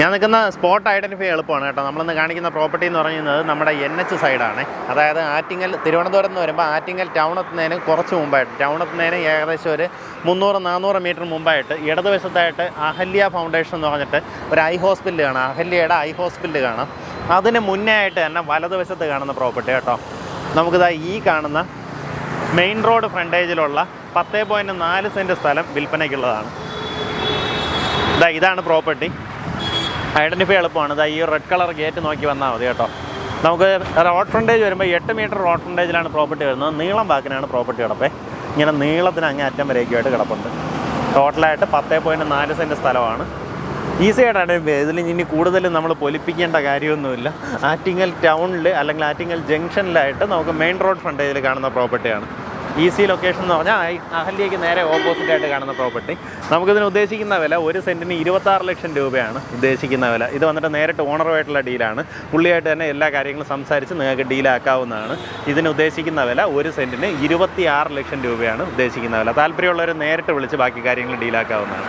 ഞാൻ നിൽക്കുന്ന spot identify എളുപ്പമാണ് കേട്ടോ. നമ്മളിന്ന് കാണിക്കുന്ന പ്രോപ്പർട്ടി എന്ന് പറയുന്നത് നമ്മുടെ എൻ എച്ച് സൈഡാണ് അതായത് ആറ്റിങ്ങൽ തിരുവനന്തപുരം എന്ന് വരുമ്പോൾ ആറ്റിങ്ങൽ ടൗൺ എത്തുന്നതിന് കുറച്ച് മുമ്പായിട്ട്. ടൗൺ എത്തുന്നതിന് ഏകദേശം ഒരു മുന്നൂറ് നാനൂറ് മീറ്റർ മുമ്പായിട്ട് ഇടതുവശത്തായിട്ട് അഹല്യ ഫൗണ്ടേഷൻ എന്ന് പറഞ്ഞിട്ട് ഒരു ഐ ഹോസ്പിറ്റൽ കാണാം. അഹല്യയുടെ ഐ ഹോസ്പിറ്റൽ കാണാം. അതിന് മുന്നേ ആയിട്ട് തന്നെ വലതുവശത്ത് കാണുന്ന പ്രോപ്പർട്ടി കേട്ടോ. നമുക്കിതാ ഈ കാണുന്ന മെയിൻ റോഡ് ഫ്രണ്ടേജിലുള്ള പത്ത് പോയിന്റ് നാല് സെന്റ് സ്ഥലം വിൽപ്പനയ്ക്കുള്ളതാണ്. ഇതാ ഇതാണ് പ്രോപ്പർട്ടി ഐഡന്റിഫൈ എളുപ്പമാണ്. ഇതാ ഈ റെഡ് കളർ ഗേറ്റ് നോക്കി വന്നാൽ മതി കേട്ടോ. നമുക്ക് റോഡ് ഫ്രണ്ടേജ് വരുമ്പോൾ എട്ട് മീറ്റർ റോഡ് ഫ്രണ്ടേജിലാണ് പ്രോപ്പർട്ടി വരുന്നത്. നീളം ബാക്കിനാണ് പ്രോപ്പർട്ടി കിടപ്പേ. ഇങ്ങനെ നീളത്തിന് അങ്ങേ അറ്റം വരേക്കുമായിട്ട് കിടപ്പുണ്ട്. ടോട്ടലായിട്ട് പത്ത് പോയിന്റ് നാല് സെന്റ് സ്ഥലമാണ്. ഈസി ആയിട്ടാണ് ഇതിൽ ഇനി കൂടുതൽ നമ്മൾ പൊലിപ്പിക്കേണ്ട കാര്യമൊന്നുമില്ല. ആറ്റിങ്ങൽ ടൗണിൽ അല്ലെങ്കിൽ ആറ്റിങ്ങൽ ജംഗ്ഷനിലായിട്ട് നമുക്ക് മെയിൻ റോഡ് ഫ്രണ്ടേജിൽ കാണുന്ന പ്രോപ്പർട്ടിയാണ് ഈസി ലൊക്കേഷൻ എന്ന് പറഞ്ഞാൽ അഹല്യയ്ക്ക് നേരെ ഓപ്പോസിറ്റ് ആയിട്ട് കാണുന്ന പ്രോപ്പർട്ടി നമുക്കിതിന് ഉദ്ദേശിക്കുന്ന വില ഒരു സെന്റിന് ഇരുപത്താറ് ലക്ഷം രൂപയാണ് ഉദ്ദേശിക്കുന്ന വില. ഇത് വന്നിട്ട് നേരിട്ട് ഓണറുമായിട്ടുള്ള ഡീലാണ് പുള്ളിയായിട്ട് തന്നെ എല്ലാ കാര്യങ്ങളും സംസാരിച്ച് നിങ്ങൾക്ക് ഡീലാക്കാവുന്നതാണ് ഇതിന് ഉദ്ദേശിക്കുന്ന വില ഒരു സെന്റിന് ഇരുപത്തി ലക്ഷം രൂപയാണ് ഉദ്ദേശിക്കുന്ന വില. താല്പര്യമുള്ളവർ നേരിട്ട് വിളിച്ച് ബാക്കി കാര്യങ്ങൾ ഡീലാക്കാവുന്നതാണ്